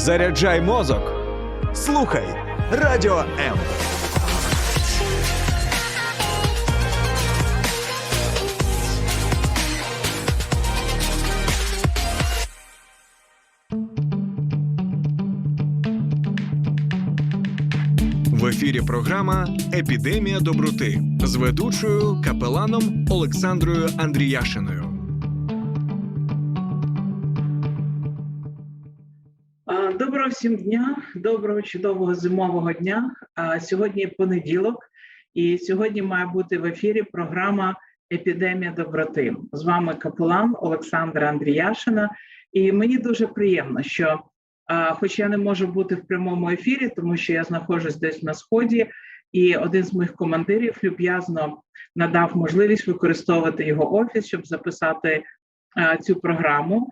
Заряджай мозок. Слухай Радіо М. В ефірі програма Епідемія доброти з ведучою капеланом Олександрою Андріяшиною. Всім дня, доброго чудового зимового дня. Сьогодні понеділок, і сьогодні має бути в ефірі програма Епідемія доброти. З вами капелан Олександра Андріяшина. І мені дуже приємно, що, хоч я не можу бути в прямому ефірі, тому що я знаходжусь десь на сході, і один з моїх командирів люб'язно надав можливість використовувати його офіс, щоб записати цю програму.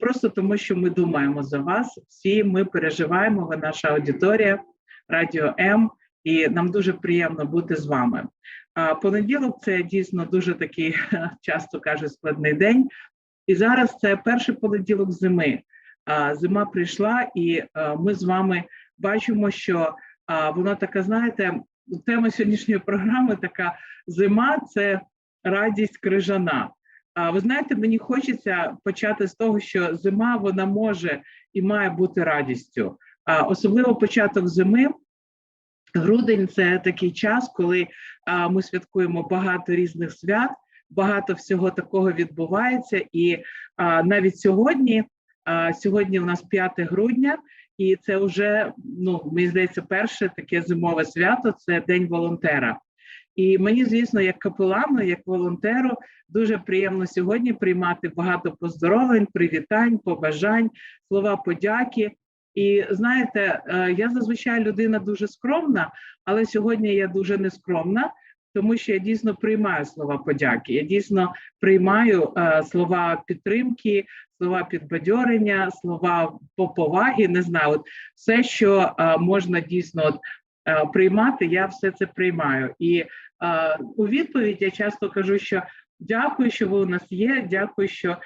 Просто тому, що ми думаємо за вас. Всі ми переживаємо. Ви наша аудиторія, радіо М, і нам дуже приємно бути з вами. Понеділок це дійсно дуже такий, часто кажуть, складний день. І зараз це перший понеділок зими. Зима прийшла, і ми з вами бачимо, що вона така, знаєте, тема сьогоднішньої програми така зима це радість крижана. Ви знаєте, мені хочеться почати з того, що зима вона може і має бути радістю. Особливо початок зими. Грудень це такий час, коли ми святкуємо багато різних свят, багато всього такого відбувається. І навіть сьогодні, сьогодні у нас 5 грудня, і це вже ну мені здається, перше таке зимове свято це День волонтера. І мені, звісно, як капелану, як волонтеру, дуже приємно сьогодні приймати багато поздоровлень, привітань, побажань, слова подяки. І знаєте, е, я зазвичай людина дуже скромна, але сьогодні я дуже нескромна, тому що я дійсно приймаю слова подяки. Я дійсно приймаю е, слова підтримки, слова підбадьорення, слова поповаги. Не знаю, от все, що е, можна дійсно от, приймати, я все це приймаю. І у відповідь я часто кажу, що дякую, що ви у нас є. Дякую, що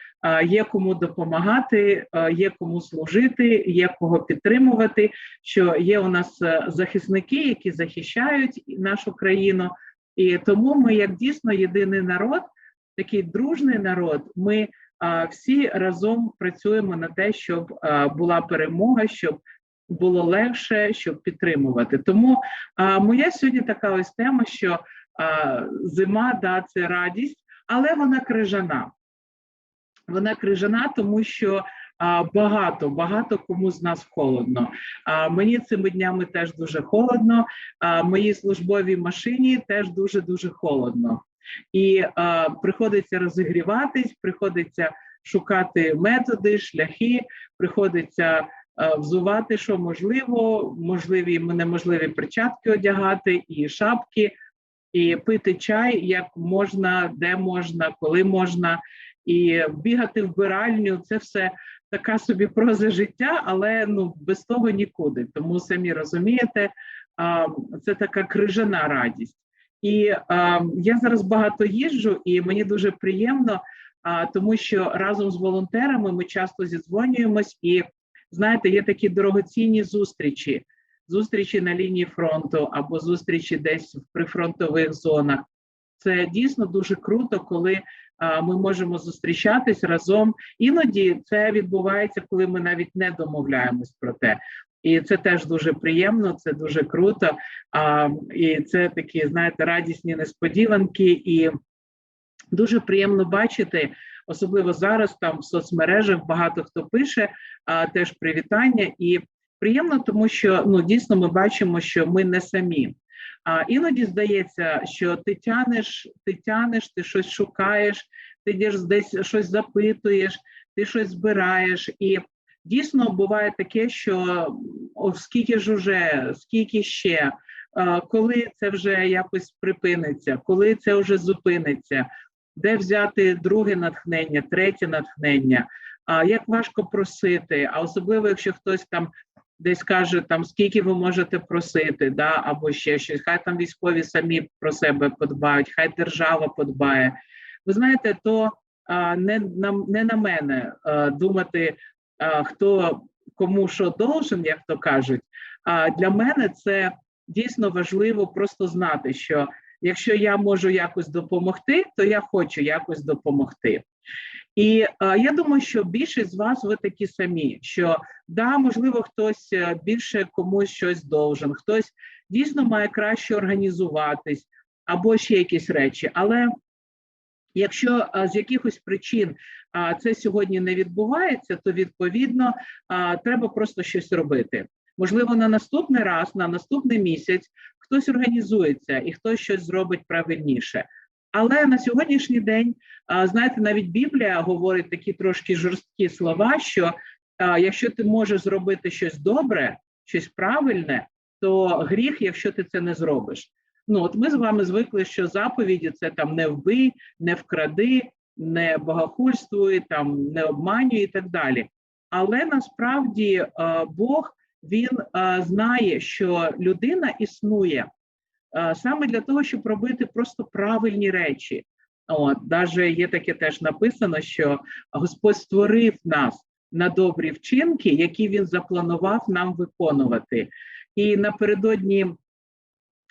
є кому допомагати, є кому служити, є кого підтримувати. Що є у нас е, захисники, які захищають нашу країну, і тому ми, як дійсно єдиний народ, такий дружний народ, ми всі разом працюємо на те, щоб була перемога, щоб було легше, щоб підтримувати. Тому моя сьогодні така ось тема, що зима да це радість, але вона крижана. Вона крижана, тому що багато, багато кому з нас холодно. Мені цими днями теж дуже холодно. Моїй службовій машині теж дуже дуже холодно. І приходиться розігріватись, приходиться шукати методи, шляхи, приходиться взувати, що можливо, можливі неможливі перчатки одягати і шапки, і пити чай як можна, де можна, коли можна і бігати в биральню це все така собі проза життя, але ну без того нікуди. Тому самі розумієте, це така крижана радість. І я зараз багато їжджу, і мені дуже приємно, тому що разом з волонтерами ми часто зідзвонюємось, і знаєте, є такі дорогоцінні зустрічі, зустрічі на лінії фронту або зустрічі десь в прифронтових зонах. Це дійсно дуже круто, коли ми можемо зустрічатись разом. Іноді це відбувається, коли ми навіть не домовляємось про те. І це теж дуже приємно, це дуже круто. А, І це такі, знаєте, радісні несподіванки, і дуже приємно бачити, особливо зараз там в соцмережах багато хто пише а, теж привітання. І приємно, тому що ну дійсно ми бачимо, що ми не самі. А іноді здається, що ти тянеш, ти тянеш, ти щось шукаєш, ти йдеш десь щось запитуєш, ти щось збираєш. І дійсно буває таке, що о, скільки ж уже, скільки ще, коли це вже якось припиниться, коли це вже зупиниться, де взяти друге натхнення, третє натхнення, а як важко просити, а особливо, якщо хтось там десь каже, там скільки ви можете просити, да, або ще щось. Хай там військові самі про себе подбають, хай держава подбає. Ви знаєте, то а, не на не на мене а, думати, а, хто кому що должен, як то кажуть. А для мене це дійсно важливо просто знати, що якщо я можу якось допомогти, то я хочу якось допомогти. І е, я думаю, що більшість з вас ви такі самі, що да, можливо, хтось е, більше комусь щось должен, хтось дійсно має краще організуватись або ще якісь речі. Але якщо е, з якихось причин е, це сьогодні не відбувається, то відповідно треба просто щось робити. Можливо, на наступний раз, на наступний місяць хтось організується і хтось щось зробить правильніше. Але на сьогоднішній день, знаєте, навіть Біблія говорить такі трошки жорсткі слова, що якщо ти можеш зробити щось добре, щось правильне, то гріх, якщо ти це не зробиш. Ну от ми з вами звикли, що заповіді це там не вбий, не вкради, не богохульствуй, там не обманюй і так далі. Але насправді Бог він знає, що людина існує саме для того, щоб робити просто правильні речі. От, даже є таке теж написано, що Господь створив нас на добрі вчинки, які він запланував нам виконувати. І напередодні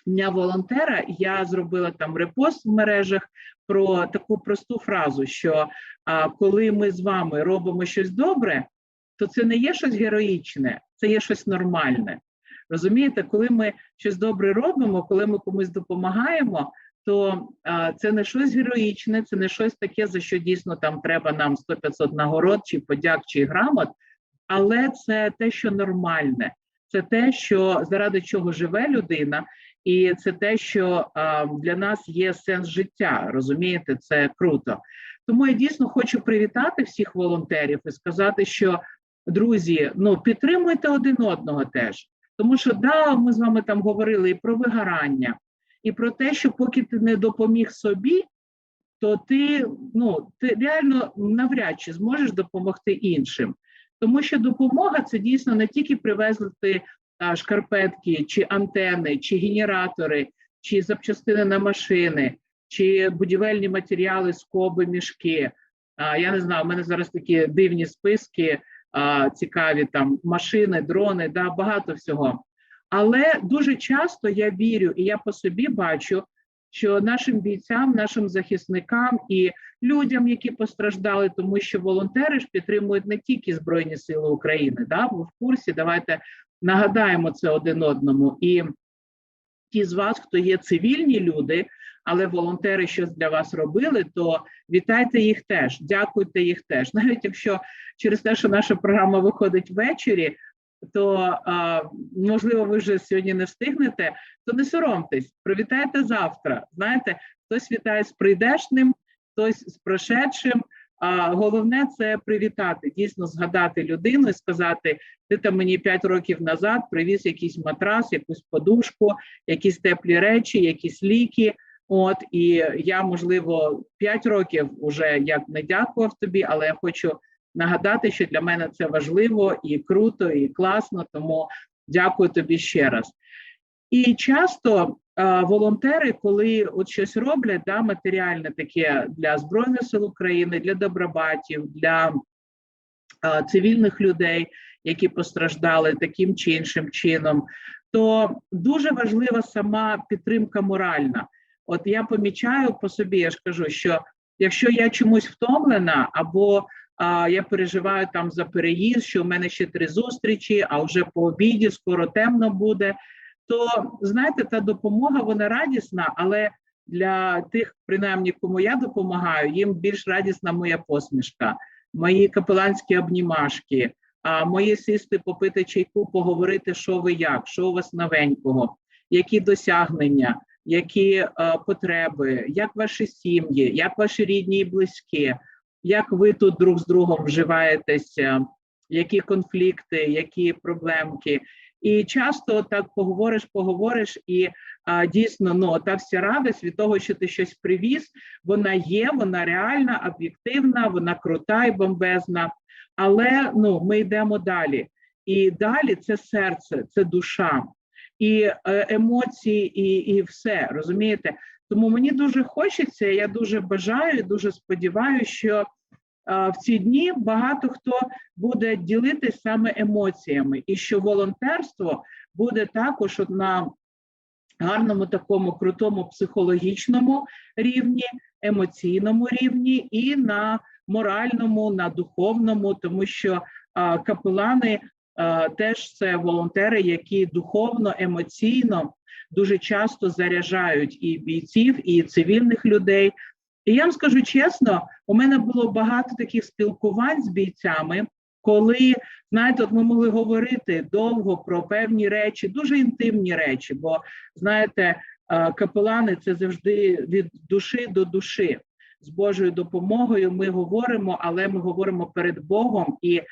дня волонтера я зробила там репост в мережах про таку просту фразу: що а, коли ми з вами робимо щось добре, то це не є щось героїчне, це є щось нормальне. Розумієте, коли ми щось добре робимо, коли ми комусь допомагаємо, то а, це не щось героїчне, це не щось таке, за що дійсно там треба нам 100-500 нагород, чи подяк, чи грамот, але це те, що нормальне, це те, що заради чого живе людина, і це те, що а, для нас є сенс життя. Розумієте, це круто. Тому я дійсно хочу привітати всіх волонтерів і сказати, що друзі, ну підтримуйте один одного теж. Тому що да, ми з вами там говорили і про вигорання, і про те, що поки ти не допоміг собі, то ти ну ти реально навряд чи зможеш допомогти іншим. Тому що допомога це дійсно не тільки привезти а, шкарпетки, чи антени, чи генератори, чи запчастини на машини, чи будівельні матеріали, скоби, мішки. А, я не знаю, у мене зараз такі дивні списки цікаві там машини, дрони, да, багато всього. Але дуже часто я вірю, і я по собі бачу, що нашим бійцям, нашим захисникам і людям, які постраждали, тому що волонтери ж підтримують не тільки Збройні Сили України, да, ви в курсі, давайте нагадаємо це один одному. І ті з вас, хто є цивільні люди, але волонтери щось для вас робили, то вітайте їх теж, дякуйте їх теж. Навіть якщо через те, що наша програма виходить ввечері, то можливо, ви вже сьогодні не встигнете, то не соромтесь, привітайте завтра. Знаєте, хтось вітає з прийдешним, хтось з прошедшим. А головне це привітати, дійсно згадати людину і сказати: ти там мені 5 років назад привіз якийсь матрас, якусь подушку, якісь теплі речі, якісь ліки. От і я, можливо, 5 років вже як не дякував тобі, але я хочу нагадати, що для мене це важливо і круто, і класно. Тому дякую тобі ще раз. І часто е, волонтери, коли от щось роблять, да, матеріальне таке для Збройних сил України, для добробатів, для е, цивільних людей, які постраждали таким чи іншим чином, то дуже важлива сама підтримка моральна. От я помічаю по собі, я ж кажу, що якщо я чомусь втомлена, або а, я переживаю там за переїзд, що в мене ще три зустрічі, а вже по обіді скоро темно буде. То знаєте, та допомога вона радісна, але для тих, принаймні, кому я допомагаю, їм більш радісна моя посмішка, мої капеланські обнімашки, а мої сісти, попити чайку, поговорити, що ви як, що у вас новенького, які досягнення які е, потреби, як ваші сім'ї, як ваші рідні і близькі, як ви тут друг з другом вживаєтеся, які конфлікти, які проблемки. І часто так поговориш, поговориш, і а, дійсно ну та вся радість від того, що ти щось привіз, вона є, вона реальна, об'єктивна, вона крута і бомбезна. Але ну ми йдемо далі. І далі це серце, це душа і е, емоції, і і все розумієте. Тому мені дуже хочеться. Я дуже бажаю, дуже сподіваюся, що а, в ці дні багато хто буде ділитись саме емоціями, і що волонтерство буде також на гарному такому крутому психологічному рівні, емоційному рівні і на моральному, на духовному, тому що а, капелани теж це волонтери, які духовно, емоційно дуже часто заряджають і бійців, і цивільних людей. І я вам скажу чесно, у мене було багато таких спілкувань з бійцями, коли знаєте, от ми могли говорити довго про певні речі, дуже інтимні речі. Бо знаєте, е, капелани це завжди від душі до душі. З Божою допомогою ми говоримо, але ми говоримо перед Богом, і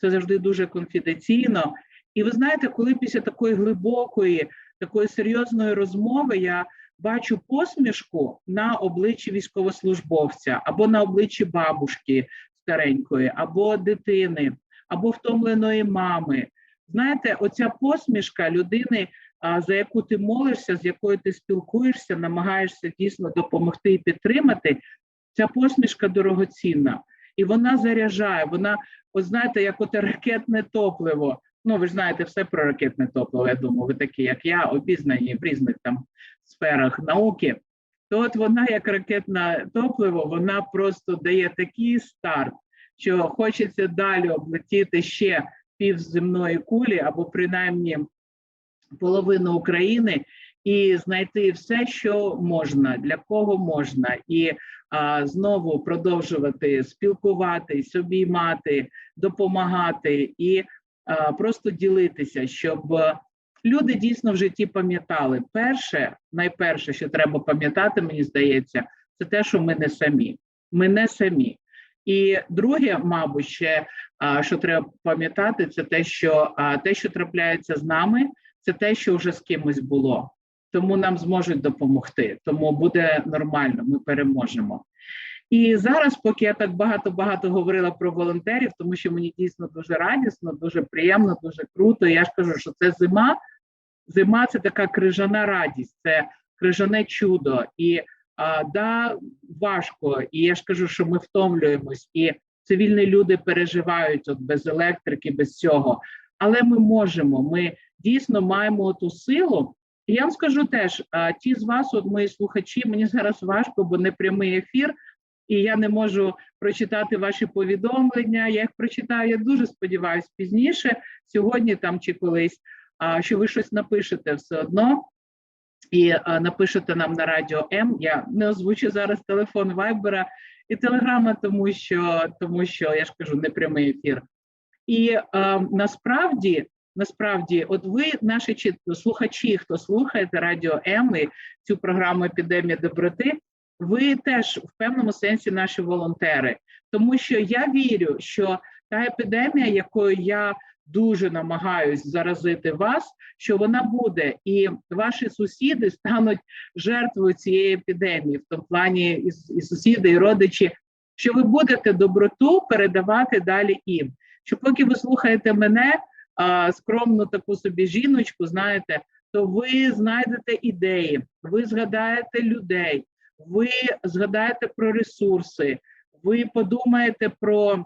це завжди дуже конфіденційно. І ви знаєте, коли після такої глибокої, такої серйозної розмови я бачу посмішку на обличчі військовослужбовця або на обличчі бабушки старенької, або дитини, або втомленої мами. Знаєте, оця посмішка людини, за яку ти молишся, з якою ти спілкуєшся, намагаєшся дійсно допомогти і підтримати. Ця посмішка дорогоцінна, і вона заряджає. Вона, от знаєте, як оте ракетне топливо. Ну, ви ж знаєте все про ракетне топливо. Я думаю, ви такі, як я, обізнані в різних там сферах науки. То от вона, як ракетне топливо, вона просто дає такий старт, що хочеться далі облетіти ще пів земної кулі, або принаймні половину України, і знайти все, що можна, для кого можна, і а, знову продовжувати спілкуватись, обіймати, допомагати і а, просто ділитися, щоб люди дійсно в житті пам'ятали. Перше, найперше, що треба пам'ятати, мені здається, це те, що ми не самі. Ми не самі. І друге, мабуть, ще що треба пам'ятати, це те, що те, що трапляється з нами, це те, що вже з кимось було. Тому нам зможуть допомогти. Тому буде нормально, ми переможемо. І зараз, поки я так багато багато говорила про волонтерів, тому що мені дійсно дуже радісно, дуже приємно, дуже круто. Я ж кажу, що це зима. Зима це така крижана радість, це крижане чудо. І а, да, важко. І я ж кажу, що ми втомлюємось, і цивільні люди переживають от без електрики, без цього. Але ми можемо. Ми дійсно маємо ту силу. І я вам скажу теж: ті з вас, от мої слухачі, мені зараз важко, бо не прямий ефір, і я не можу прочитати ваші повідомлення. Я їх прочитаю. Я дуже сподіваюся пізніше, сьогодні там чи колись. Що ви щось напишете все одно і а, напишете нам на радіо М. Я не озвучу зараз телефон Вайбера і Телеграма, тому що тому що я ж кажу, не прямий ефір. І а, насправді, насправді, от ви, наші слухачі, хто слухаєте радіо М і цю програму Епідемія доброти, ви теж в певному сенсі наші волонтери, тому що я вірю, що та епідемія, якою я дуже намагаюсь заразити вас, що вона буде, і ваші сусіди стануть жертвою цієї епідемії, в тому плані і, і сусіди, і родичі, що ви будете доброту передавати далі їм. Що поки ви слухаєте мене, скромну таку собі жіночку, знаєте, то ви знайдете ідеї, ви згадаєте людей, ви згадаєте про ресурси, ви подумаєте про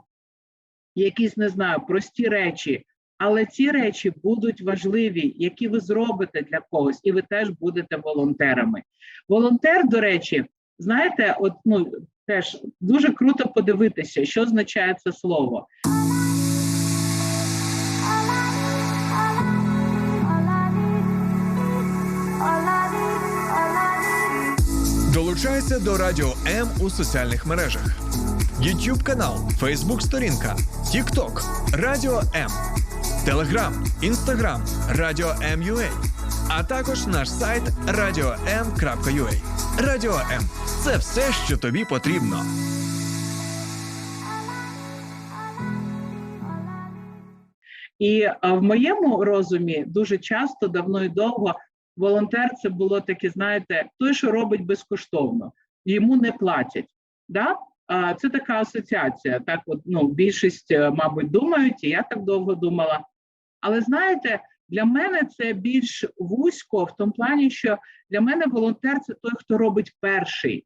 якісь не знаю, прості речі, але ці речі будуть важливі, які ви зробите для когось, і ви теж будете волонтерами. Волонтер, до речі, знаєте, от ну теж дуже круто подивитися, що означає це слово. Долучайся до Радіо М у соціальних мережах: YouTube канал, Facebook сторінка, TikTok, Радіо М, Telegram, Instagram, Радіо М.UA, а також наш сайт radio.m.ua. Радіо М це все, що тобі потрібно. І в моєму розумі дуже часто, давно і довго, волонтер це було таке, знаєте, той, що робить безкоштовно, йому не платять. Да? Це така асоціація. Так, от ну, більшість, е, мабуть, думають, і я так довго думала. Але знаєте, для мене це більш вузько в тому плані, що для мене волонтер це той, хто робить перший.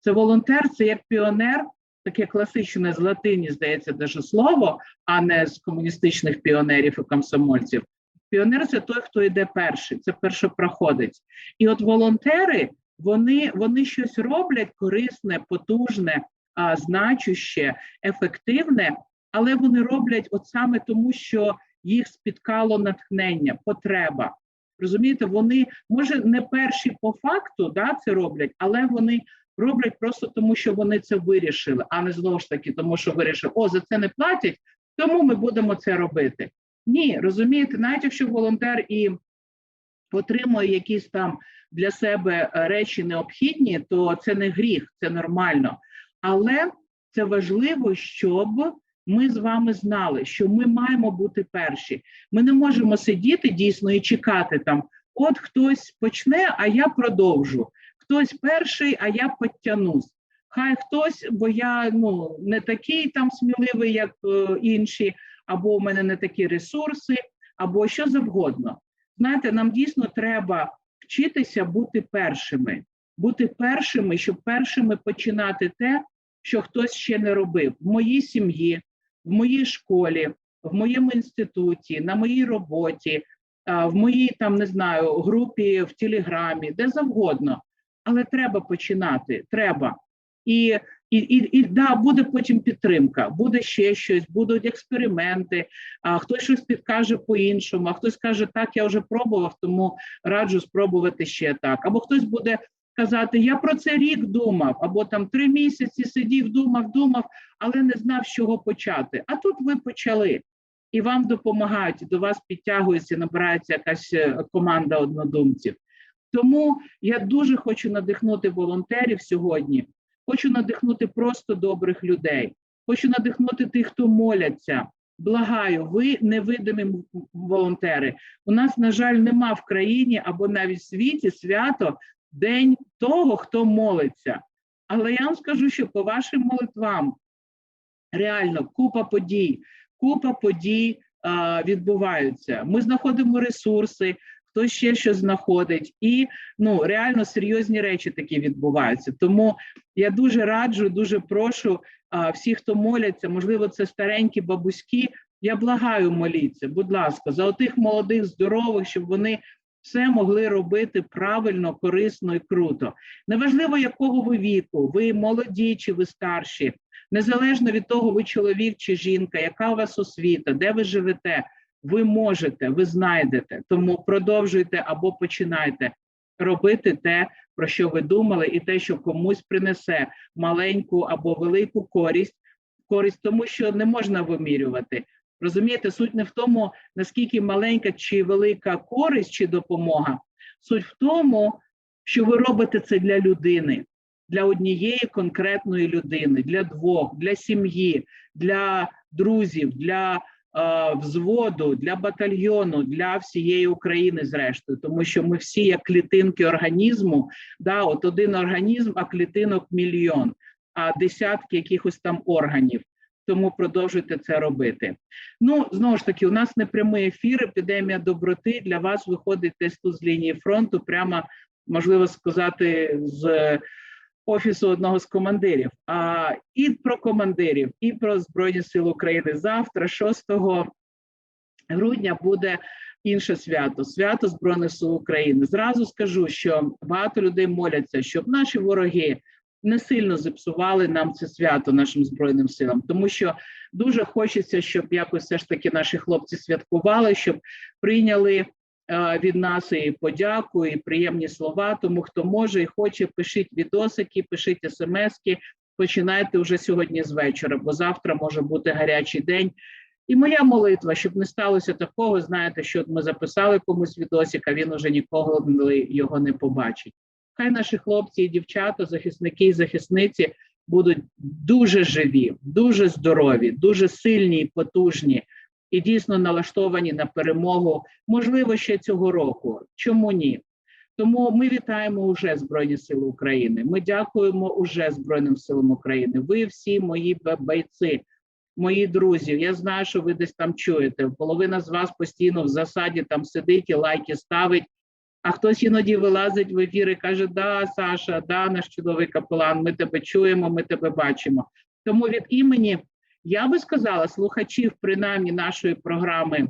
Це волонтер, це як піонер, таке класичне з латині, здається, даже слово, а не з комуністичних піонерів і комсомольців. Піонер це той, хто йде перший, це першопроходець. І от волонтери вони, вони щось роблять корисне, потужне, а, значуще, ефективне, але вони роблять от саме тому, що їх спіткало натхнення, потреба. Розумієте, вони може не перші по факту да, це роблять, але вони роблять просто тому, що вони це вирішили, а не знову ж таки, тому що вирішили, о, за це не платять, тому ми будемо це робити. Ні, розумієте, навіть якщо волонтер і отримує якісь там для себе е, речі необхідні, то це не гріх, це нормально. Але це важливо, щоб ми з вами знали, що ми маємо бути перші. Ми не можемо сидіти дійсно і чекати там. От хтось почне, а я продовжу. Хтось перший, а я підтягнусь. Хай хтось, бо я ну не такий там сміливий, як е, інші, або у мене не такі ресурси, або що завгодно. Знаєте, нам дійсно треба вчитися бути першими, бути першими, щоб першими починати те, що хтось ще не робив в моїй сім'ї, в моїй школі, в моєму інституті, на моїй роботі, в моїй там не знаю групі в Телеграмі, де завгодно. Але треба починати. Треба. І, і, і, і да, буде потім підтримка, буде ще щось, будуть експерименти. А хтось щось підкаже по-іншому, а хтось каже, так, я вже пробував, тому раджу спробувати ще так. Або хтось буде казати, я про це рік думав, або там три місяці сидів, думав, думав, але не знав, з чого почати. А тут ви почали. І вам допомагають, до вас підтягується, набирається якась е, команда однодумців. Тому я дуже хочу надихнути волонтерів сьогодні. Хочу надихнути просто добрих людей. Хочу надихнути тих, хто моляться. Благаю, ви невидимі волонтери. У нас, на жаль, нема в країні або навіть в світі свято День того, хто молиться. Але я вам скажу, що по вашим молитвам реально купа подій, купа подій а, відбуваються. Ми знаходимо ресурси, хтось ще щось знаходить, і ну реально серйозні речі такі відбуваються. Тому я дуже раджу, дуже прошу а, всіх, хто моляться, можливо, це старенькі бабуськи. Я благаю моліться, будь ласка, за отих молодих, здорових, щоб вони все могли робити правильно, корисно і круто. Неважливо, якого ви віку, ви молоді чи ви старші, незалежно від того, ви чоловік чи жінка, яка у вас освіта, де ви живете, ви можете, ви знайдете. Тому продовжуйте або починайте робити те, про що ви думали, і те, що комусь принесе маленьку або велику користь, користь, тому що не можна вимірювати. Розумієте, суть не в тому, наскільки маленька чи велика користь чи допомога. Суть в тому, що ви робите це для людини, для однієї конкретної людини, для двох, для сім'ї, для друзів, для взводу, для батальйону, для всієї України, зрештою, тому що ми всі як клітинки організму, да, от один організм, а клітинок мільйон, а десятки якихось там органів. Тому продовжуйте це робити. Ну знову ж таки, у нас не прямий ефір, епідемія доброти. Для вас виходить десь тут з лінії фронту, прямо можливо сказати, з офісу одного з командирів. А і про командирів, і про збройні сили України завтра, 6 грудня, буде. Інше свято, свято Збройних сил України. Зразу скажу, що багато людей моляться, щоб наші вороги не сильно зіпсували нам це свято нашим збройним силам, тому що дуже хочеться, щоб якось все ж таки наші хлопці святкували, щоб прийняли від нас і подяку, і приємні слова. Тому хто може і хоче, пишіть відосики, пишіть смски, починайте вже сьогодні з вечора, бо завтра може бути гарячий день. І моя молитва, щоб не сталося такого, знаєте, що ми записали комусь відосик, а він уже ніколи його не побачить. Хай наші хлопці і дівчата, захисники і захисниці будуть дуже живі, дуже здорові, дуже сильні і потужні і дійсно налаштовані на перемогу, можливо, ще цього року. Чому ні? Тому ми вітаємо уже Збройні Сили України. Ми дякуємо уже Збройним силам України. Ви всі мої бойці, мої друзі. Я знаю, що ви десь там чуєте. Половина з вас постійно в засаді там сидить і лайки ставить. А хтось іноді вилазить в ефір і каже: Да, Саша, да, наш чудовий капелан, ми тебе чуємо, ми тебе бачимо. Тому від імені, я би сказала, слухачів принаймні нашої програми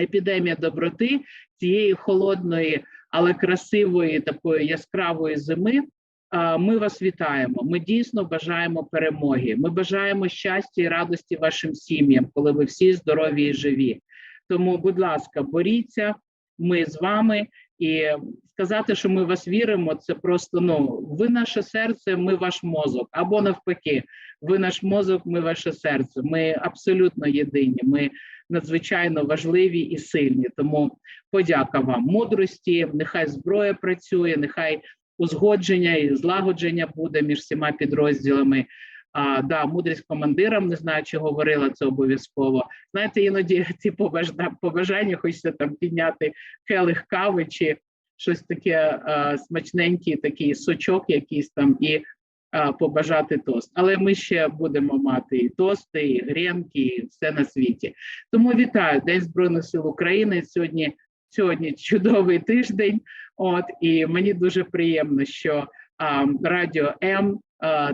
Епідемія доброти цієї холодної, але красивої такої яскравої зими. Ми вас вітаємо. Ми дійсно бажаємо перемоги. Ми бажаємо щастя і радості вашим сім'ям, коли ви всі здорові і живі. Тому, будь ласка, боріться. Ми з вами і сказати, що ми вас віримо, це просто ну ви наше серце, ми ваш мозок, або навпаки, ви наш мозок, ми ваше серце. Ми абсолютно єдині. Ми надзвичайно важливі і сильні. Тому подяка вам мудрості. Нехай зброя працює, нехай узгодження і злагодження буде між всіма підрозділами. А, да, мудрість командирам, не знаю, чи говорила це обов'язково. Знаєте, іноді ці побажа- побажання хочеться там підняти келих кави чи щось таке а, смачненький, такий сочок якийсь там і а, побажати тост. Але ми ще будемо мати і тости, і гренки, і все на світі. Тому вітаю День Збройних сил України. Сьогодні, сьогодні чудовий тиждень. От і мені дуже приємно, що радіо М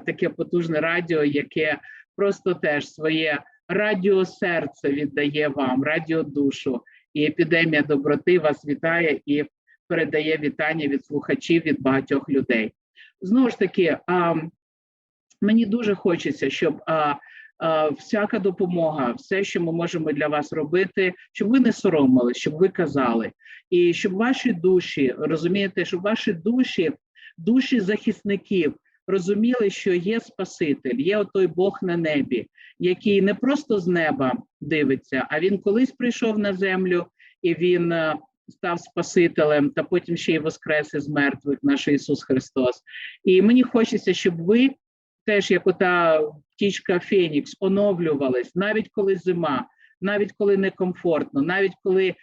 таке потужне радіо, яке просто теж своє радіосерце віддає вам, радіодушу. І епідемія доброти вас вітає і передає вітання від слухачів від багатьох людей. Знову ж таки, мені дуже хочеться, щоб всяка допомога, все, що ми можемо для вас робити, щоб ви не соромили, щоб ви казали, і щоб ваші душі розумієте, щоб ваші душі, душі захисників розуміли, що є Спаситель, є отой Бог на небі, який не просто з неба дивиться, а він колись прийшов на землю і він е, став Спасителем, та потім ще й воскрес із мертвих, наш Ісус Христос. І мені хочеться, щоб ви теж, як ота птічка Фенікс, оновлювались, навіть коли зима, навіть коли некомфортно, навіть коли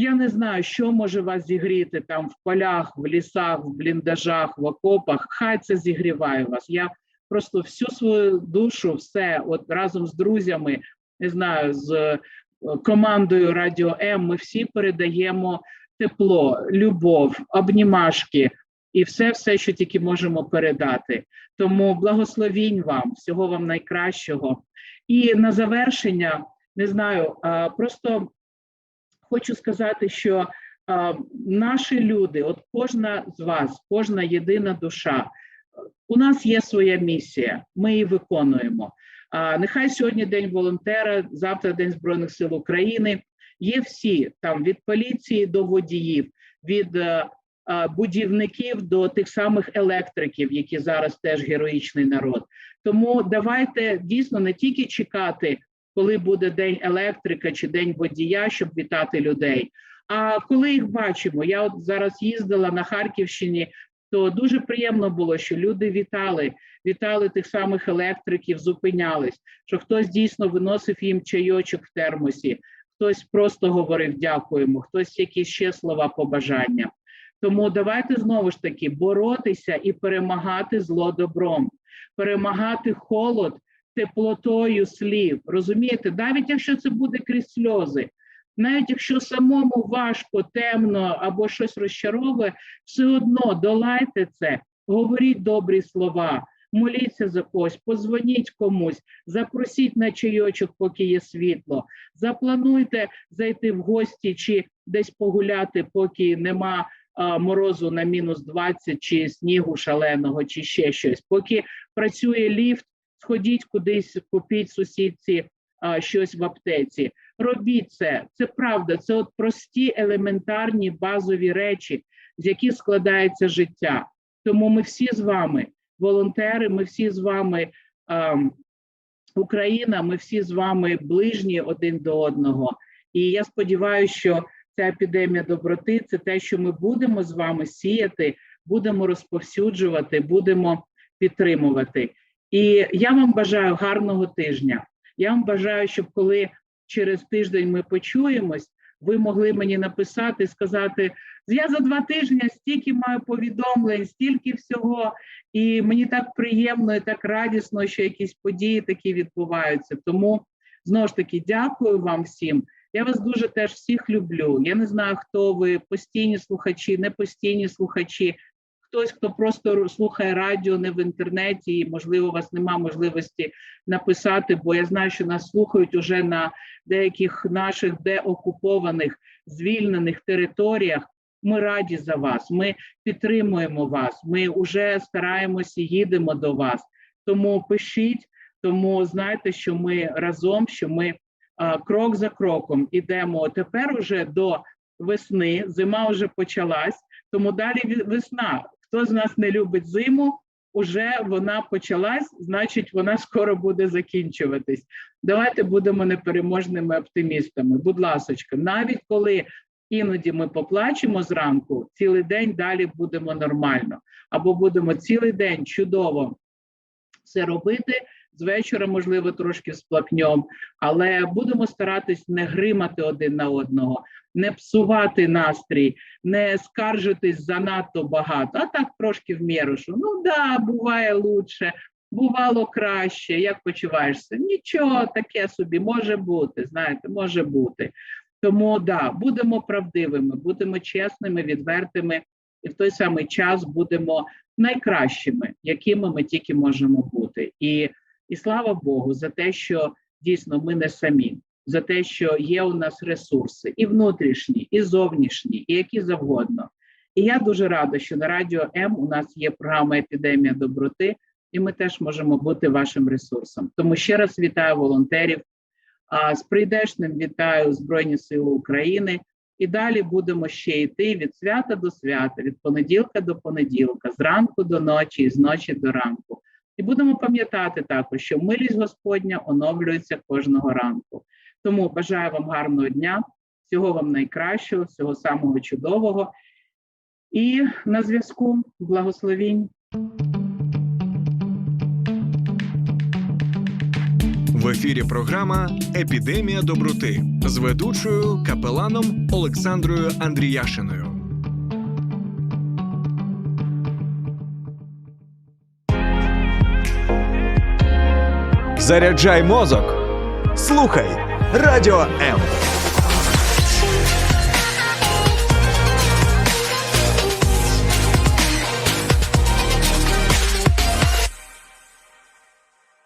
я не знаю, що може вас зігріти там в полях, в лісах, в бліндажах, в окопах. Хай це зігріває вас. Я просто всю свою душу, все от разом з друзями, не знаю, з е, командою Радіо М. Ми всі передаємо тепло, любов, обнімашки і все, все, що тільки можемо передати. Тому благословінь вам, всього вам найкращого. І на завершення, не знаю, просто хочу сказати, що а, наші люди, от кожна з вас, кожна єдина душа, у нас є своя місія, ми її виконуємо. А, нехай сьогодні день волонтера, завтра День Збройних сил України. Є всі там від поліції до водіїв, від е, е, будівників до тих самих електриків, які зараз теж героїчний народ. Тому давайте дійсно не тільки чекати, коли буде день електрика чи день водія, щоб вітати людей. А коли їх бачимо, я от зараз їздила на Харківщині, то дуже приємно було, що люди вітали, вітали тих самих електриків, зупинялись, що хтось дійсно виносив їм чайочок в термосі, хтось просто говорив дякуємо, хтось якісь ще слова побажання. Тому давайте знову ж таки боротися і перемагати зло добром, перемагати холод теплотою слів. Розумієте, навіть якщо це буде крізь сльози, навіть якщо самому важко, темно або щось розчаровує, все одно долайте це, говоріть добрі слова, моліться за когось, позвоніть комусь, запросіть на чайочок, поки є світло, заплануйте зайти в гості чи десь погуляти, поки нема морозу на мінус 20 чи снігу шаленого, чи ще щось. Поки працює ліфт, сходіть кудись, купіть сусідці а, щось в аптеці. Робіть це, це правда, це от прості елементарні базові речі, з яких складається життя. Тому ми всі з вами, волонтери, ми всі з вами, ем, Україна, ми всі з вами ближні один до одного. І я сподіваюся, що ця епідемія доброти це те, що ми будемо з вами сіяти, будемо розповсюджувати, будемо підтримувати. І я вам бажаю гарного тижня. Я вам бажаю, щоб коли через тиждень ми почуємось, ви могли мені написати, сказати: я за два тижні стільки маю повідомлень, стільки всього, і мені так приємно і так радісно, що якісь події такі відбуваються. Тому знову ж таки дякую вам всім. Я вас дуже теж всіх люблю. Я не знаю, хто ви постійні слухачі, не постійні слухачі. Хтось, хто просто слухає радіо, не в інтернеті, і можливо, у вас немає можливості написати, бо я знаю, що нас слухають уже на деяких наших деокупованих, звільнених територіях. Ми раді за вас. Ми підтримуємо вас. Ми вже стараємося, їдемо до вас. Тому пишіть, тому знайте, що ми разом, що ми а, крок за кроком ідемо тепер уже до весни. Зима вже почалась, тому далі весна. Хто з нас не любить зиму? Уже вона почалась, значить, вона скоро буде закінчуватись. Давайте будемо непереможними оптимістами. Будь ласочка, навіть коли іноді ми поплачемо зранку, цілий день далі будемо нормально, або будемо цілий день чудово це робити. З вечора, можливо, трошки сплакньом, але будемо старатись не гримати один на одного, не псувати настрій, не скаржитись занадто багато, а так трошки в міру, що ну да, буває лучше, бувало краще. Як почуваєшся? Нічого таке собі може бути. Знаєте, може бути. Тому да, будемо правдивими, будемо чесними, відвертими, і в той самий час будемо найкращими, якими ми тільки можемо бути. І, і слава Богу за те, що дійсно ми не самі, за те, що є у нас ресурси, і внутрішні, і зовнішні, і які завгодно. І я дуже рада, що на радіо М у нас є програма Епідемія доброти, і ми теж можемо бути вашим ресурсом. Тому ще раз вітаю волонтерів. А з прийдешним вітаю Збройні Сили України. І далі будемо ще йти від свята до свята, від понеділка до понеділка, зранку до ночі, з ночі до ранку. І будемо пам'ятати також, що милість Господня оновлюється кожного ранку. Тому бажаю вам гарного дня, всього вам найкращого, всього самого чудового. І на зв'язку благословінь. В ефірі програма Епідемія доброти з ведучою капеланом Олександрою Андріяшиною. Заряджай мозок. Слухай Радіо М.